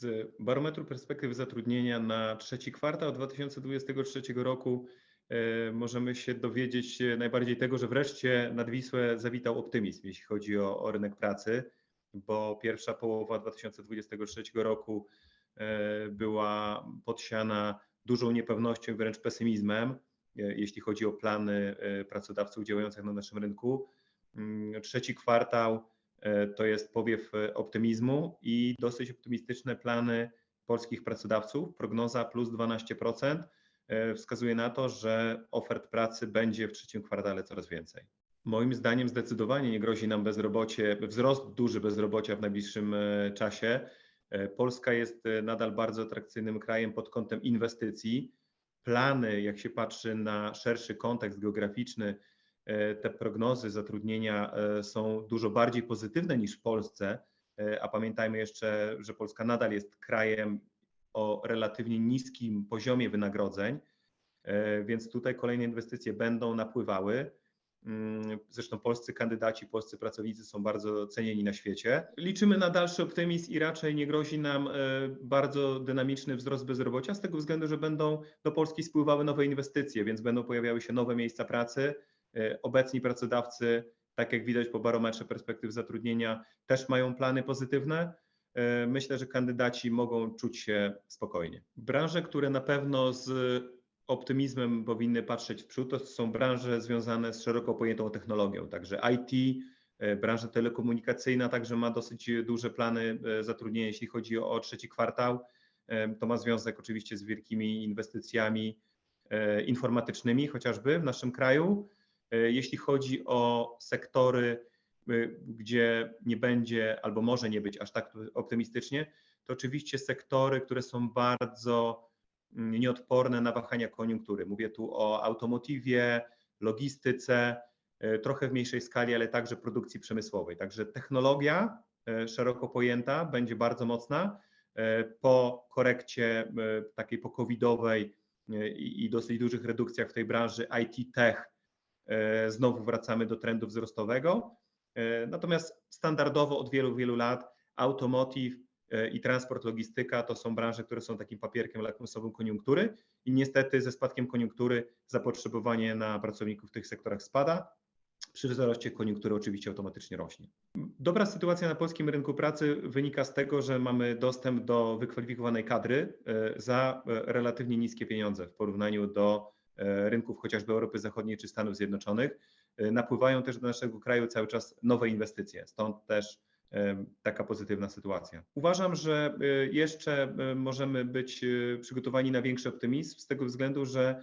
Z barometru perspektywy zatrudnienia na trzeci kwartał 2023 roku e, możemy się dowiedzieć e, najbardziej tego, że wreszcie nad Wisłę zawitał optymizm, jeśli chodzi o, o rynek pracy, bo pierwsza połowa 2023 roku e, była podsiana dużą niepewnością i wręcz pesymizmem, jeśli chodzi o plany pracodawców działających na naszym rynku. Mm, Trzeci kwartał E, to jest powiew e, optymizmu i dosyć optymistyczne plany polskich pracodawców. Prognoza plus 12% e, wskazuje na to, że ofert pracy będzie w trzecim kwartale coraz więcej. Moim zdaniem zdecydowanie nie grozi nam bezrobocie, wzrost duży bezrobocia w najbliższym czasie. Polska jest nadal bardzo atrakcyjnym krajem pod kątem inwestycji. Plany, jak się patrzy na szerszy kontekst geograficzny, E, te prognozy zatrudnienia e, są dużo bardziej pozytywne niż w Polsce, e, a pamiętajmy jeszcze, że Polska nadal jest krajem o relatywnie niskim poziomie wynagrodzeń, więc tutaj kolejne inwestycje będą napływały. Mm, zresztą polscy kandydaci, polscy pracownicy są bardzo cenieni na świecie. Liczymy na dalszy optymizm i raczej nie grozi nam bardzo dynamiczny wzrost bezrobocia z tego względu, że będą do Polski spływały nowe inwestycje, więc będą pojawiały się nowe miejsca pracy E, obecni pracodawcy, tak jak widać po barometrze perspektyw zatrudnienia, też mają plany pozytywne. E, myślę, że kandydaci mogą czuć się spokojnie. Branże, które na pewno z optymizmem powinny patrzeć w przód, to są branże związane z szeroko pojętą technologią, także IT, e, branża telekomunikacyjna także ma dosyć duże plany zatrudnienia, jeśli chodzi o trzeci kwartał. To ma związek oczywiście z wielkimi inwestycjami informatycznymi, chociażby w naszym kraju. E, jeśli chodzi o sektory, e, gdzie nie będzie albo może nie być aż tak optymistycznie, to oczywiście sektory, które są bardzo mm, nieodporne na wahania koniunktury. Mówię tu o automotywie, logistyce, e, trochę w mniejszej skali, ale także produkcji przemysłowej. Także technologia szeroko pojęta będzie bardzo mocna. Po korekcie takiej po-covidowej i dosyć dużych redukcjach w tej branży IT tech znowu wracamy do trendu wzrostowego. E, natomiast standardowo od wielu, wielu lat automotive e, i transport, logistyka to są branże, które są takim papierkiem lakmusowym koniunktury i niestety ze spadkiem koniunktury zapotrzebowanie na pracowników w tych sektorach spada. Przy wzroście koniunktury oczywiście automatycznie rośnie. Dobra sytuacja na polskim rynku pracy wynika z tego, że mamy dostęp do wykwalifikowanej kadry za relatywnie niskie pieniądze w porównaniu do E, rynków chociażby Europy Zachodniej czy Stanów Zjednoczonych, e, napływają też do naszego kraju cały czas nowe inwestycje, stąd też e, taka pozytywna sytuacja. Uważam, że jeszcze możemy być przygotowani na większy optymizm z tego względu, że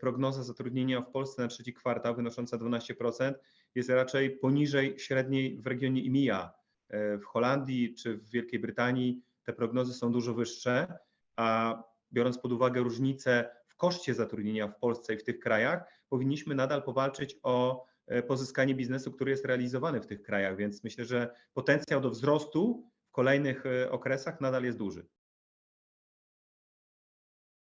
prognoza zatrudnienia w Polsce na trzeci kwartał wynosząca 12% jest raczej poniżej średniej w regionie IMIA. W Holandii czy w Wielkiej Brytanii te prognozy są dużo wyższe, a biorąc pod uwagę różnice koszcie zatrudnienia w Polsce i w tych krajach, powinniśmy nadal powalczyć o e, pozyskanie biznesu, który jest realizowany w tych krajach, więc myślę, że potencjał do wzrostu w kolejnych e, okresach nadal jest duży.